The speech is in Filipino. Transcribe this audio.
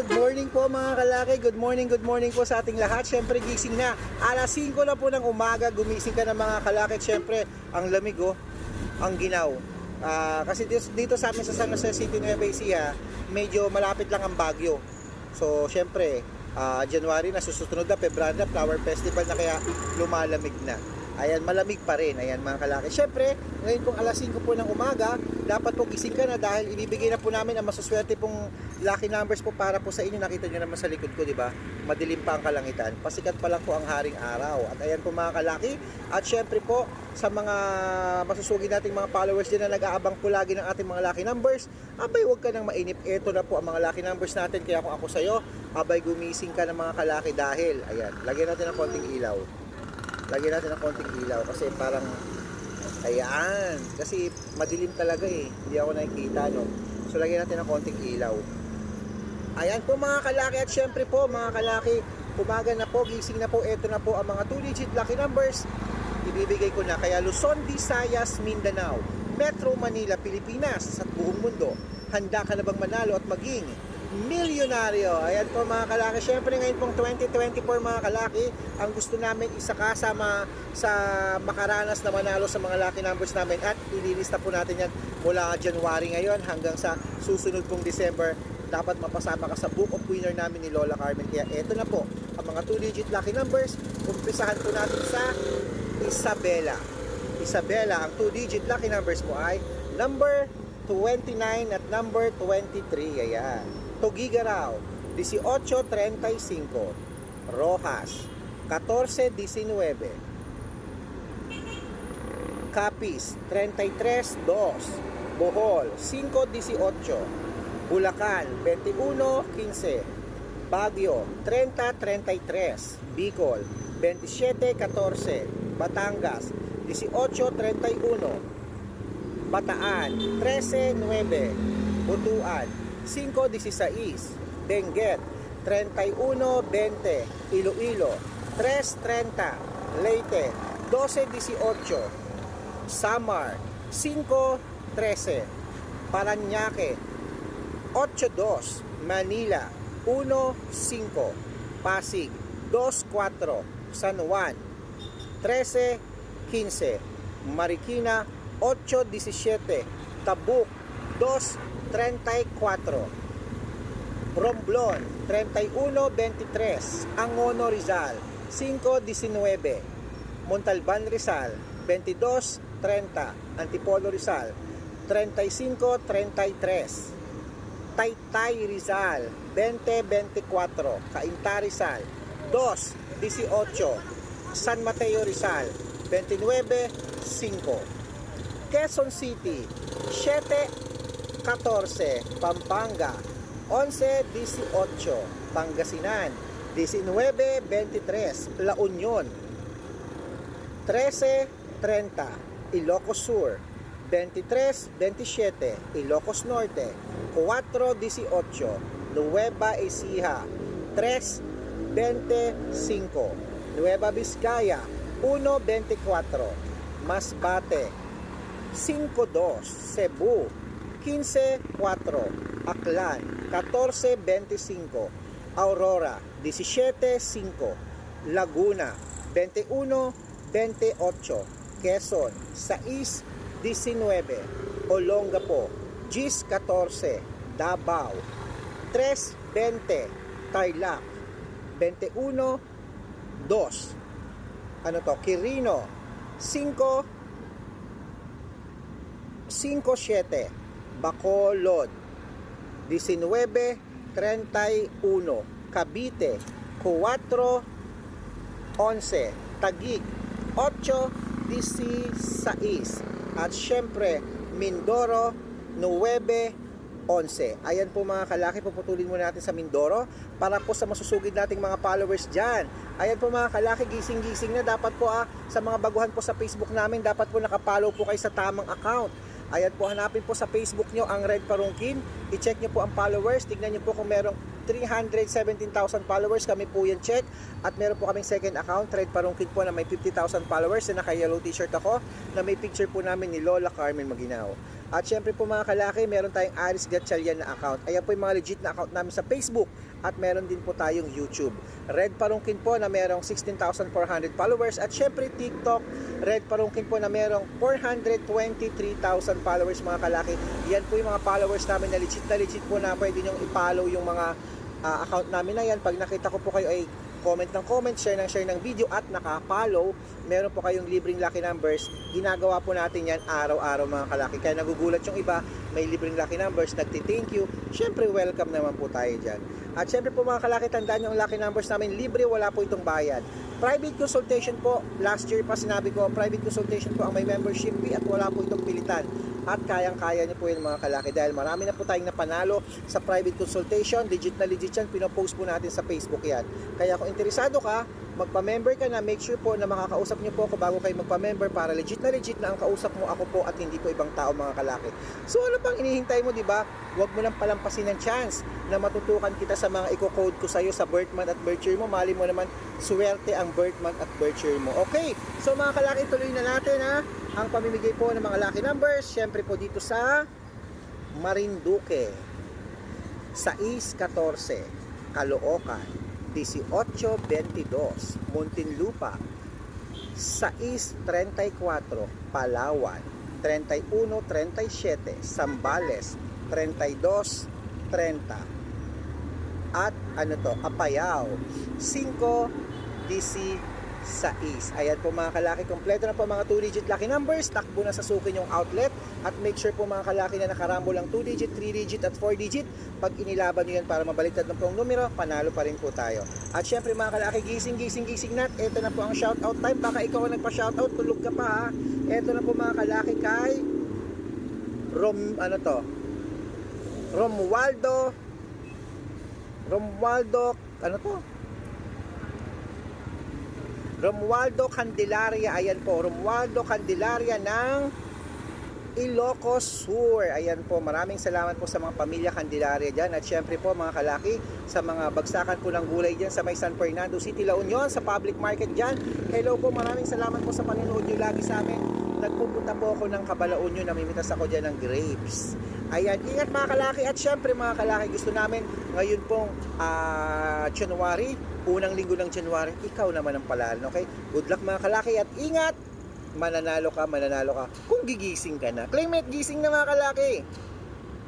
good morning po mga kalaki. Good morning, good morning po sa ating lahat. Siyempre gising na. Alas 5 na po ng umaga, gumising ka na mga kalaki. Siyempre, ang lamig oh, ang ginaw. Ah, kasi dito, dito sa amin sa San Jose City, Nueva Ecija, medyo malapit lang ang Bagyo. So, siyempre, ah, January na, susunod na, February na, Flower Festival na kaya lumalamig na. Ayan, malamig pa rin. Ayan, mga kalaki. Siyempre, ngayon pong alas 5 po ng umaga, dapat po gising ka na dahil ibibigay na po namin ang masuswerte pong lucky numbers po para po sa inyo. Nakita nyo naman sa likod ko, di ba? Madilim pa ang kalangitan. Pasikat pa lang po ang haring araw. At ayan po mga kalaki. At syempre po, sa mga masusugi nating mga followers din na nag-aabang po lagi ng ating mga lucky numbers, abay huwag ka nang mainip. Ito na po ang mga lucky numbers natin. Kaya kung ako sa'yo, abay gumising ka ng mga kalaki dahil, ayan, lagyan natin ng konting ilaw. Lagyan natin ng konting ilaw kasi parang Ayan. Kasi madilim talaga eh. Hindi ako nakikita, no? So, lagyan natin ng konting ilaw. Ayan po mga kalaki at syempre po mga kalaki, umaga na po, gising na po, eto na po ang mga 2-digit lucky numbers. Ibibigay ko na kaya Luzon, Visayas, Mindanao, Metro Manila, Pilipinas, at buong mundo. Handa ka na bang manalo at maging milyonaryo? Ayan po mga kalaki. Syempre ngayon pong 2024 mga kalaki, ang gusto namin isakasama sa makaranas na manalo sa mga lucky numbers namin. At ililista po natin yan mula January ngayon hanggang sa susunod pong December. Dapat mapasama ka sa book of winner namin ni Lola Carmen. Kaya eto na po ang mga 2 digit lucky numbers. Umpisahan po natin sa Isabela. Isabela ang 2 digit lucky numbers mo ay number 29 at number 23 ayan Tugigaraw 1835 Rojas 1419 Capiz 33-2 Bohol 5-18 Bulacan 21-15 Baguio 30-33 Bicol 27-14 Batangas 18-31 Bataan 13-9 Butuan 5-16 Benguet 31-20 Iloilo 3-30 Leyte 12-18 Samar 5-13 Paranaque 8-2 Manila 1-5 Pasig 2-4 San Juan 13-15 Marikina 8-17 Tabuk 2-34 Romblon 31-23 Angono Rizal 5-19 Montalban Rizal 22-30 Antipolo Rizal 35-33 Taytay Rizal 20-24 Cainta Rizal 2-18 San Mateo Rizal 29-5 Quezon City 7-14 Pampanga. 11-18 Pangasinan. 19-23 La Union 13-30 Ilocos Sur. 23-27 Ilocos Norte. 4-18 Nueva Ecija. 3-25 Nueva Vizcaya. 1-24 Masbate. 5-2 Cebu 15-4 Aklan 14-25 Aurora 17-5 Laguna 21-28 Quezon 6-19 Olongapo 10-14 Davao 3-20 Tarlac 21-2 ano to? Quirino 5 5-7 Bacolod 19-31 Cavite 4-11 Tagig 8-16 at syempre Mindoro 9-11 ayan po mga kalaki puputulin muna natin sa Mindoro para po sa masusugid nating mga followers dyan. Ayan po mga kalaki gising gising na dapat po ah, sa mga baguhan po sa Facebook namin dapat po nakapollow po kayo sa tamang account Ayan po, hanapin po sa Facebook nyo ang Red Parungkin. I-check nyo po ang followers. Tignan nyo po kung merong 317,000 followers. Kami po yan check. At meron po kaming second account, Red Parungkin po na may 50,000 followers. Na naka-yellow t-shirt ako na may picture po namin ni Lola Carmen Maginaw. At syempre po mga kalaki, meron tayong Aris Gatchalian na account. Ayan po yung mga legit na account namin sa Facebook at meron din po tayong YouTube. Red Parungkin po na merong 16,400 followers at syempre TikTok, Red Parungkin po na merong 423,000 followers mga kalaki. Yan po yung mga followers namin na legit na legit po na pwede nyong i-follow yung mga ah, account namin na yan. Pag nakita ko po kayo ay comment ng comment, share ng share ng video at naka-follow, meron po kayong libreng lucky numbers. Ginagawa po natin yan araw-araw mga kalaki. Kaya nagugulat yung iba, may libreng lucky numbers, nagti-thank you. Syempre, welcome naman po tayo dyan. At syempre po mga kalaki, tandaan nyo ang lucky numbers namin, libre, wala po itong bayad. Private consultation po, last year pa sinabi ko, private consultation po ang may membership fee at wala po itong pilitan. At kayang-kaya niyo po yun mga kalaki dahil marami na po tayong napanalo sa private consultation, legit na legit yan, pinopost po natin sa Facebook yan. Kaya kung interesado ka, magpa-member ka na, make sure po na makakausap niyo po ako bago kayo magpa-member para legit na legit na ang kausap mo ako po at hindi po ibang tao mga kalaki. So ano pang inihintay mo, di ba? Huwag mo lang palampasin ng chance na matutukan kita sa mga i-code ko sa'yo sa birth month at birth year mo. Mali mo naman, swerte ang birth month at birth year mo. Okay, so mga kalaki, tuloy na natin ha. Ang pamimigay po ng mga lucky numbers, syempre po dito sa Marinduque, 6-14, Caloocan, 18-22, Muntinlupa, 6-34, Palawan, 31-37, Sambales, 32-30, at ano to, Apayao, 5, DC, 6. Ayan po mga kalaki, kompleto na po mga 2-digit lucky numbers, takbo na sa sukin yung outlet, at make sure po mga kalaki na nakarambol ang 2-digit, 3-digit at 4-digit. Pag inilaban nyo yan para mabaliktad na po ang numero, panalo pa rin po tayo. At syempre mga kalaki, gising, gising, gising nat, ito na po ang shoutout time, baka ikaw ang nagpa-shoutout, tulog ka pa ha. Ito na po mga kalaki kay Rom, ano to, Romualdo Romualdo, ano to? Romualdo Candelaria, ayan po, Romualdo Candelaria ng Ilocos Sur. Ayan po, maraming salamat po sa mga pamilya Candelaria dyan. At syempre po mga kalaki, sa mga bagsakan po ng gulay dyan sa may San Fernando City, La Union, sa public market dyan. Hello po, maraming salamat po sa panonood nyo lagi sa amin. Nagpupunta po ako ng Kabalaon nyo, namimitas ako dyan ng grapes. Ayan, ingat mga kalaki at syempre mga kalaki gusto namin ngayon pong ah, January, unang linggo ng January, ikaw naman ang palalan, okay? Good luck mga kalaki at ingat! Mananalo ka, mananalo ka kung gigising ka na. Claimate gising na mga kalaki!